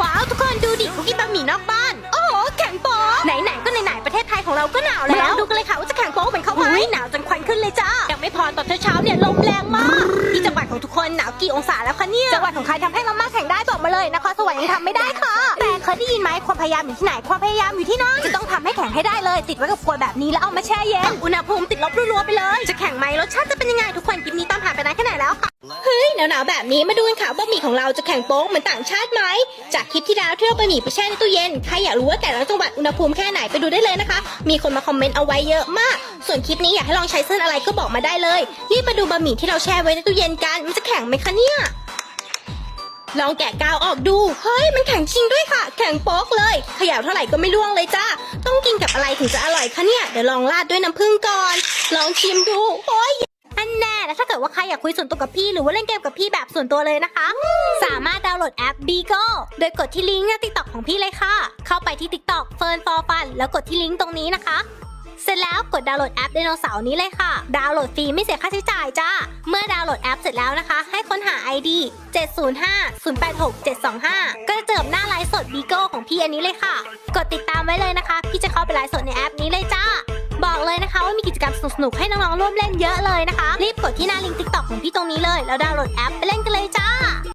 ว้าวทุกคนดูดิคุกกี้บะหมี่นอกบ้าน โอ้โหแข็งโป๊ะไหนๆก็ไหนๆประเทศไทยของเราก็หนาวแล้วดูกันเลยค่ะว่าจะแข็งโป๊ะเหมือนเขาไหมหนาวจนควันขึ้นเลยจ้ายังไม่พอตอนเช้าๆเนี่ยลมแรงมากที่จังหวัดของทุกคนหนาวกี่องศาแล้วคะเนี่ยจังหวัดของใครทำให้เรามาแข่งได้บอกมาเลยนครสวรรค์ยังทำไม่ได้ค่ะ แต่เคยได้ยินไหมความพยายามอยู่ที่ไหนความพยายามอยู่ที่นั่นจะต้องทำให้แข็งให้ได้เลย ติดไว้กับขวดแบบนี้แล้วเอามาแช่เย็นอุณหภูมิติดลบรัวๆไปเลย จะแข็งไหมรสชาติจะเป็นยังไงทุกคนคลิปนี้ต หนาวๆแบบนี้มาดูกันค่ะบะหมี่ของเราจะแข็งโป๊กเหมือนต่างชาติไหม จากคลิปที่แล้วที่เราบะหมี่ไปแช่ในตู้เย็น ใครอยากรู้ว่าแต่ละจังหวัดอุณหภูมิแค่ไหนไปดูได้เลยนะคะ มีคนมาคอมเมนต์เอาไว้เยอะมาก ส่วนคลิปนี้อยากให้ลองใช้เส้นอะไรก็บอกมาได้เลย รีบมาดูบะหมี่ที่เราแช่ไว้ในตู้เย็นกัน มันจะแข็งไหมคะเนี่ย ลองแกะกาวออกดู เฮ้ย มันแข็งจริงด้วยค่ะ แข็งโป๊กเลย ขย่าเท่าไหร่ก็ไม่ร่วงเลยจ้า ต้องกินกับอะไรถึงจะอร่อยคะเนี่ย เดี๋ยวลองราดด้วยน้ำผึ้งก่อน ลองชิมดูโอ้ ว่าใครอยากคุยส่วนตัวกับพี่หรือว่าเล่นเกมกับพี่แบบส่วนตัวเลยนะคะ สามารถดาวน์โหลดแอป Bigo โดยกดที่ลิงก์ในติ๊กต็อกของพี่เลยค่ะ เข้าไปที่ TikTok f e r n for Fun แล้วกดที่ลิงก์ตรงนี้นะคะเสร็จแล้วกดดาวน์โหลดแอปไดโนเสาร์นี้เลยค่ะ ดาวน์โหลดฟรีไม่เสียค่าใช้จ่ายจ้า เมื่อดาวน์โหลดแอปเสร็จแล้วนะคะ ให้ค้นหา ID 705-086-725 ก็จะเจอหน้าไลฟ์สด Bigo ของพี่อันนี้เลยค่ะ กดติดตามไว้เลยนะคะ พี่จะเข้าไปไลฟ์สดในแอปนี้เลยจ้า จกรรมสนุกๆให้น้องๆร่วมเล่นเยอะเลยนะคะ รีบกดที่หน้าลิงก์ติ๊กต็อกของพี่ตรงนี้เลย แล้วดาวน์โหลดแอปไปเล่นกันเลย